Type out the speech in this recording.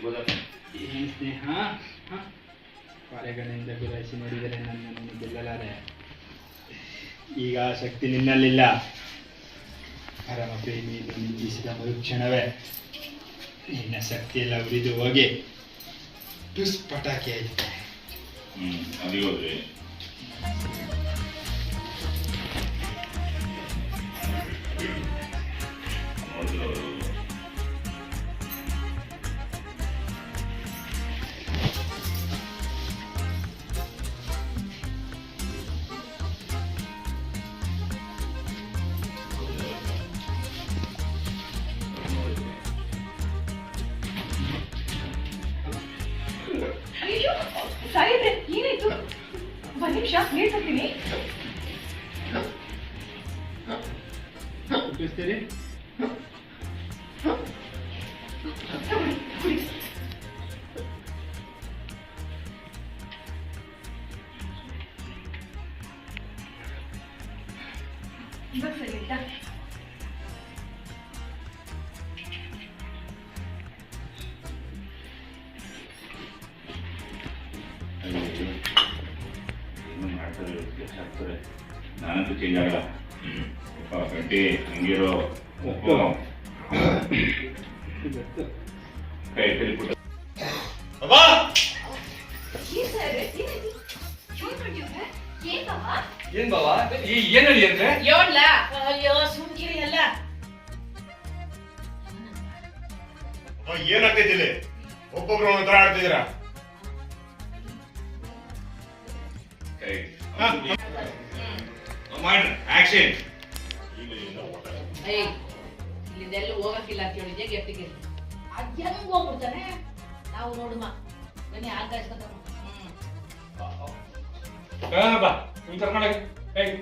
ಗೊತ್ತಾಗ್ತದೆ ಏನು ಸ್ನೇಹ, ಹ? ಕೊಲೆಗಳಿಂದ ಗುರಾಯಿಸಿ ನೋಡಿದರೆ ನನ್ನನ್ನು ಗೆಲ್ಲಲಾರೆ ಈಗ ಶಕ್ತಿ ನಿನ್ನಲ್ಲಿಲ್ಲ. ಪರಮ ಪ್ರೇಮಿಯನ್ನು ನಿಂದಿಸಿದ ಮರುಕ್ಷಣವೇ. ನಿನ್ನ ಶಕ್ತಿಯೆಲ್ಲ ಉರಿದು ಹೋಗಿ. ಟುಸ್ ಪಟಾಕಿ ಆಯ್ತು ಹ್ಮ್ ಅಲ್ಲಿಗೆ ಸಾಯಿಬ್ರೆ ಏನಾಯ್ತು? ಒಂದ್ ನಿಮಿಷ ಕುಡಿ. ಇವಾಗ ಸರಿ ಆಯ್ತಾ? ಮಾಡ್ತಾರೆ ಆಗ್ತಾರೆ ನಾನಂತೂ ಚೇಂಜ್ ಆಗಲ್ಲ ಗಟ್ಟಿ ಹಂಗಿರೋ ಒಪ್ಪು ಕೈ ಕೈ ಪುಟ್ಟ ಏನ್ ಬಾವ? ಈ ಏನ್ ಹೇಳಿ ಅಂದ್ರೆ? ಯೋಡ್ಲ ಅಯ್ಯೋ ಸುಮ್ಕಿರಿ ಅಲ್ಲ. ಏನಾಗ್ತೈತಿ ಇಲ್ಲಿ ಒಬ್ಬೊಬ್ರು ಒಂಥರ ಥರ ಆಡ್ತಿದ್ದೀರಾ ಮಾಡ್ರಿ ಆಕ್ಷನ್ ಏಯ್ ಇಲ್ಲಿಂದೆಲ್ಲ ಹೋಗಕ್ಕಿಲ್ಲ ಅಂತ ಹೇಳಿದ್ದೆ ಗೆಟ್ಟಿಗೆ ಅದ್ ಹೆಂಗ್ ಹೋಗ್ಬಿಡ್ತಾನೆ ನಾವು ನೋಡುಮ ಬನ್ನಿ ಹ್ಮ್ ಬಾ. ನೀನ್ ಕರ್ಕೊಂಡೋಗಿ ಏಯ್